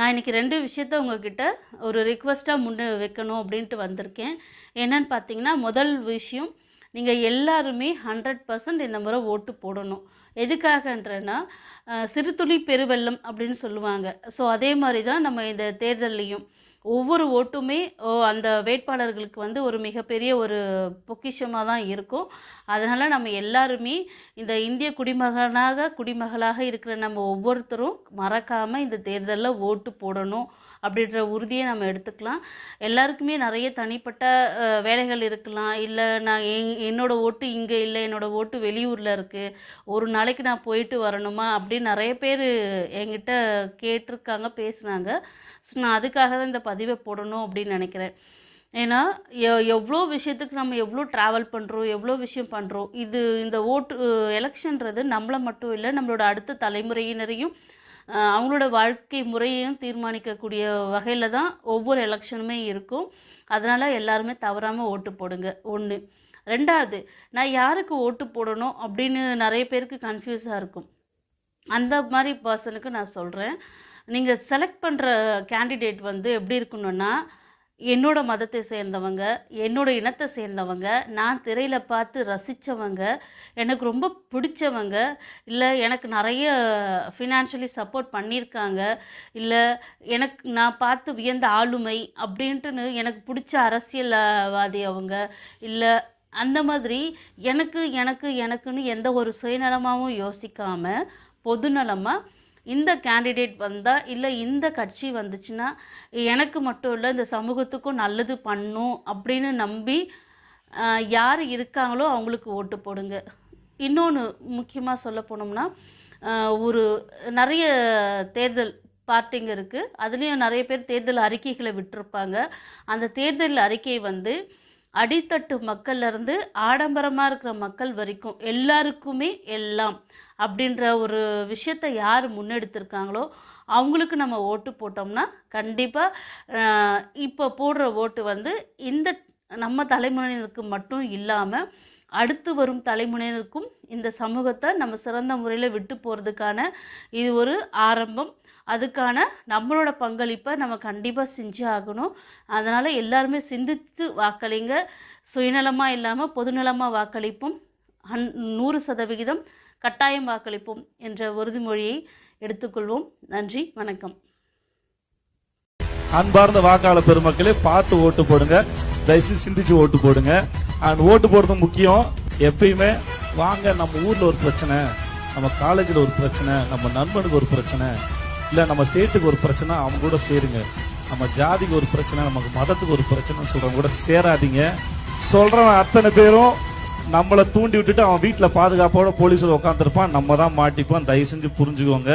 இன்னைக்கு ரெண்டு விஷயத்த உங்ககிட்ட ஒரு ரிக்வஸ்ட்டாக முன்ன வைக்கணும் அப்படின்ட்டு வந்திருக்கேன். என்னன்னு பார்த்தீங்கன்னா முதல் விஷயம் நீங்கள் எல்லாருமே ஹண்ட்ரட் பர்சன்ட் இந்த முறை ஓட்டு போடணும். எதுக்காகன்றனா சிறுதுளி பெருவெள்ளம் அப்படின்னு சொல்லுவாங்க. ஸோ அதே மாதிரி தான் நம்ம இந்த தேர்தல்லையும் ஒவ்வொரு ஓட்டுமே ஓ, அந்த வேட்பாளர்களுக்கு வந்து ஒரு மிகப்பெரிய ஒரு பொக்கிஷமாக தான் இருக்கும். அதனால் நம்ம எல்லாருமே இந்த இந்திய குடிமகனாக குடிமகளாக இருக்கிற நம்ம ஒவ்வொருத்தரும் மறக்காமல் இந்த தேர்தலில் ஓட்டு போடணும் அப்படின்ற உறுதியை நம்ம எடுத்துக்கலாம். எல்லாருக்குமே நிறைய தனிப்பட்ட வேலைகள் இருக்கலாம். இல்லை நான் என் என்னோட ஓட்டு இங்கே இல்லை என்னோடய ஓட்டு வெளியூரில் இருக்குது ஒரு நாளைக்கு நான் போயிட்டு வரணுமா? அப்படின்னு நிறைய பேர் என்கிட்ட கேட்டிருக்காங்க பேசுனாங்க. ஸோ நான் அதுக்காக தான் இந்த பதிவை போடணும் அப்படின்னு நினைக்கிறேன். ஏன்னா எ- எவ்வளோ விஷயத்துக்கு நம்ம எவ்வளோ ட்ராவல் பண்ணுறோம் எவ்வளோ விஷயம் பண்ணுறோம் இது இந்த ஓட்டு எலெக்ஷன்றது நம்மளை மட்டும் இல்லை நம்மளோட அடுத்த தலைமுறையினரையும் அவங்களோட வாழ்க்கை முறையையும் தீர்மானிக்கக்கூடிய வகையில் தான் ஒவ்வொரு எலெக்ஷனுமே இருக்கும். அதனால் எல்லாருமே தவறாமல் ஓட்டு போடுங்க. ஒன்று ரெண்டாவது நான் யாருக்கு ஓட்டு போடணும் அப்படின்னு நிறைய பேருக்கு கன்ஃபியூஸாக இருக்கும். அந்த மாதிரி பர்சனுக்கு நான் சொல்கிறேன் நீங்கள் செலக்ட் பண்ணுற கேண்டிடேட் வந்து எப்படி இருக்கணும்னா என்னோடய மதத்தை சேர்ந்தவங்க என்னோட இனத்தை சேர்ந்தவங்க நான் திரையில் பார்த்து ரசித்தவங்க எனக்கு ரொம்ப பிடிச்சவங்க இல்லை எனக்கு நிறைய ஃபினான்ஷியலி சப்போர்ட் பண்ணியிருக்காங்க இல்லை எனக்கு நான் பார்த்து வியந்த ஆளுமை அப்படின்ட்டுன்னு எனக்கு பிடிச்ச அரசியல்வாதி அவங்க இல்லை அந்த மாதிரி எனக்கு எனக்கு எனக்குன்னு எந்த ஒரு சுயநலமாகவும் யோசிக்காமல் பொதுநலமாக இந்த கேண்டிடேட் வந்தால் இல்லை இந்த கட்சி வந்துச்சுன்னா எனக்கு மட்டும் இல்லை இந்த சமூகத்துக்கும் நல்லது பண்ணும் அப்படின்னு நம்பி யார் இருக்காங்களோ அவங்களுக்கு ஓட்டு போடுங்க. இன்னொன்று முக்கியமாக சொல்ல போனோம்னா ஒரு நிறைய தேர்தல் பார்ட்டிங்க இருக்குது அதுலேயும் நிறைய பேர் தேர்தல் அறிக்கைகளை விட்டிருப்பாங்க. அந்த தேர்தல் அறிக்கை வந்து அடித்தட்டு மக்கள்லேருந்து ஆடம்பரமாக இருக்கிற மக்கள் வரைக்கும் எல்லாருக்குமே எல்லாம் அப்படின்ற ஒரு விஷயத்தை யார் முன்னெடுத்திருக்காங்களோ அவங்களுக்கு நம்ம ஓட்டு போட்டோம்னா கண்டிப்பாக இப்போ போடுற ஓட்டு வந்து இந்த நம்ம தலைமுறையினருக்கு மட்டும் இல்லாமல் அடுத்து வரும் தலைமுறையினருக்கும் இந்த சமூகத்தை நம்ம சிறந்த முறையில் விட்டு போகிறதுக்கான இது ஒரு ஆரம்பம். அதுக்கான நம்மளோட பங்களிப்பை நம்ம கண்டிப்பாக செஞ்சு ஆகணும். அதனால் எல்லாருமே சிந்தித்து வாக்களிங்க. சுயநலமாக இல்லாமல் பொதுநலமாக வாக்களிப்போம். ஹன் நூறு சதவிகிதம் கட்டாயம் வாக்களிப்போம் என்ற உறுதிமொழியை எடுத்துக்கொள்வோம். நன்றி வணக்கம். அன்பார்ந்த வாக்காளர் பெருமக்களே பார்த்து ஓட்டு போடுங்க. தயவுசு சிந்திச்சு ஓட்டு போடுங்க. அண்ட் ஓட்டு போடுறது முக்கியம். எப்பயுமே வாங்க நம்ம ஊர்ல ஒரு பிரச்சனை நம்ம காலேஜில் ஒரு பிரச்சனை நம்ம நண்பனுக்கு ஒரு பிரச்சனை. இல்லை நம்ம ஸ்டேட்டுக்கு ஒரு பிரச்சனை அவங்க கூட சேருங்க. நம்ம ஜாதிக்கு ஒரு பிரச்சனை நமக்கு மதத்துக்கு ஒரு பிரச்சனை சொல்றவங்க கூட சேராதீங்க. சொல்றவன் அத்தனை பேரும் நம்மளை தூண்டி விட்டுட்டு அவன் வீட்டில் பாதுகாப்போட போலீஸில் உட்காந்துருப்பான் நம்ம தான் மாட்டிப்போம். தயவு செஞ்சு புரிஞ்சுக்கோங்க.